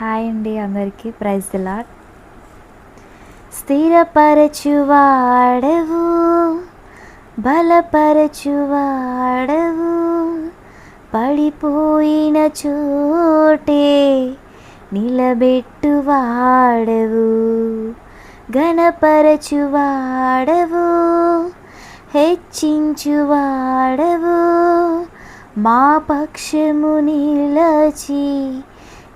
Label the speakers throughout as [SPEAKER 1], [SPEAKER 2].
[SPEAKER 1] Hi అండి అందరికీ praise lot స్థిరపరచువాడవు బలపరచువాడవు పడిపోయిన చోటే నిలబెట్టువాడవు గణపరచువాడవు హెచ్చించువాడవు మా పక్షము నిలచి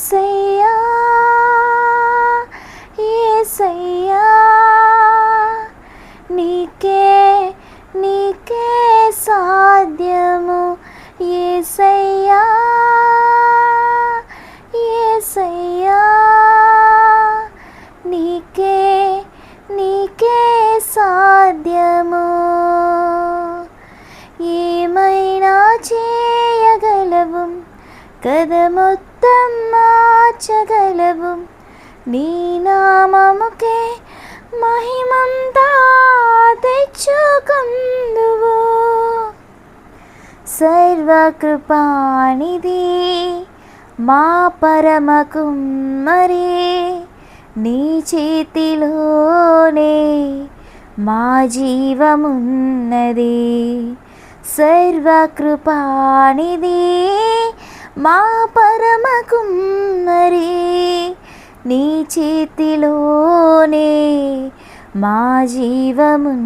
[SPEAKER 1] ఏసయ్యా ఏసయ్యా నీకే నీకే సాధ్యము. ఏసయ్యా ఏసయ్యా నీకే నీకే సాధ్యము. ఏమైనా చేయగలవు? కథ ప్రభు నీ నామముకే మహిమంతా తెచ్చుకుందువు సర్వకృపానిధి మా పరమ కుమ్మరి నీ చేతిలోనే మా జీవమున్నది సర్వకృపానిధి మా పరమకుమ్మరి నీ చేతిలోనే మా జీవమున్నది.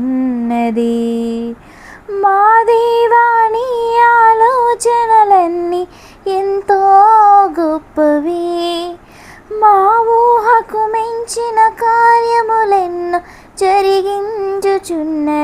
[SPEAKER 1] మా దేవాని ఆలోచనలన్నీ ఎంతో గొప్పవి. మా ఊహకు మించిన కార్యములెన్నో జరిగించుచున్నవి.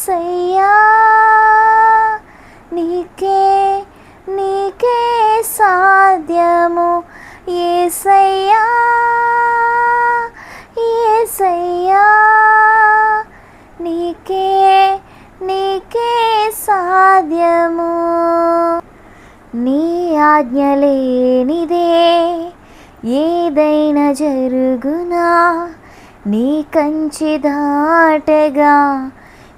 [SPEAKER 1] ఏసయ్యా నీకే నీకే సాధ్యము. ఏసయ్యా ఏసయ్యా నీకే నీకే సాధ్యము. నీ ఆజ్ఞలేనిదే ఏదైనా జరుగునా? నీ కంచి దాటగా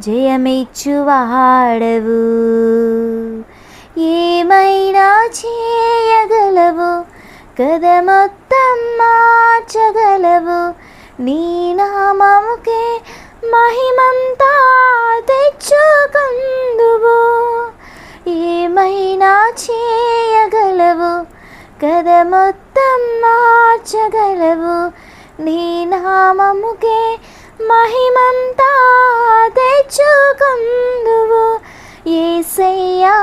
[SPEAKER 1] జయమిచ్చువాడవు. ఏమైనా చేయగలవు? కథ మొత్తం మార్చగలవు. నీ నామముకే మహిమంతా తెచ్చుకందువు. ఏమైనా చేయగలవు? కథ మొత్తం మార్చగలవు. నీ నామముకే మహిమంతా తెచ్చుకుందువు. ఏసయ్యా